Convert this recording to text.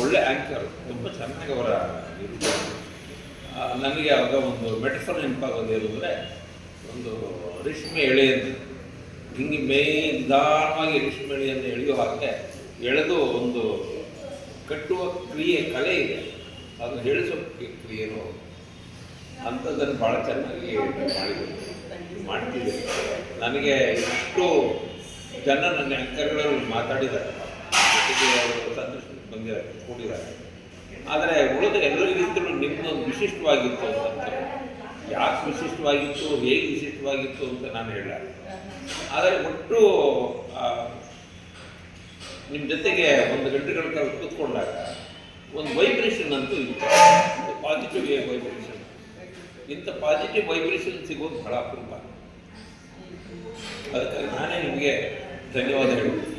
ಒಳ್ಳೆ ಆ್ಯಂಕರ್ ತುಂಬ ಚೆನ್ನಾಗಿ ಅವರ ನನಗೆ ಆವಾಗ ಒಂದು ಮೆಟಫರ್ ನೆನಪಾಗೋದು ಅಂದರೆ ಒಂದು ರೇಷ್ಮೆ ಎಳೆಯನ್ನು, ಹಿಂಗೆ ಮೇ ನಿಧಾನವಾಗಿ ರೇಷ್ಮೆ ಎಳೆಯನ್ನು ಎಳೆಯೋ ಹಾಗೆ ಎಳೆದು ಒಂದು ಕಟ್ಟುವ ಕ್ರಿಯೆ, ಕಲೆ ಇದೆ. ಅದನ್ನು ಹೇಳಿಸೋ ಕ್ರಿಯೆನೂ, ಅಂಥದ್ದನ್ನು ಭಾಳ ಚೆನ್ನಾಗಿ ಮಾಡಿದ್ರು ಮಾಡ್ತಿದ್ದೆ ನನಗೆ ಇಷ್ಟು ಜನ ನನ್ನ ಅಂಕರ್ಗಳಲ್ಲಿ ಮಾತಾಡಿದ್ದಾರೆ. ಜೊತೆಗೆ ಸಂದರ್ಶನಕ್ಕೆ ಬಂದಿದ್ದಾರೆ ಕೂಡಿದ್ದಾರೆ ಆದರೆ ಉಳಿದ ಎಲ್ಲರಿಗಿಂತಲೂ ನಿಮ್ಮದೊಂದು ವಿಶಿಷ್ಟವಾಗಿತ್ತು ಅಂತ ಯಾಕೆ ವಿಶಿಷ್ಟವಾಗಿತ್ತು, ಹೇಗೆ ವಿಶಿಷ್ಟವಾಗಿತ್ತು ಅಂತ ನಾನು ಹೇಳ ಆದರೆ ಒಟ್ಟು ನಿಮ್ಮ ಜೊತೆಗೆ ಒಂದು ಗಂಟೆಗಳ ಕಾಲ ಕೂತ್ಕೊಂಡಾಗ ಒಂದು ವೈಬ್ರೇಷನ್ ಅಂತೂ ಇತ್ತು ಪಾಸಿಟಿವ್ ವೈಬ್ರೇಷನ್ ಇಂಥ ಪಾಸಿಟಿವ್ ವೈಬ್ರೇಷನ್ ಸಿಗೋದು ಬಹಳ ಅಪರೂಪ. ಅದಕ್ಕಾಗಿ ನಾನೇ ನಿಮಗೆ ಧನ್ಯವಾದ ಹೇಳ್ತೀನಿ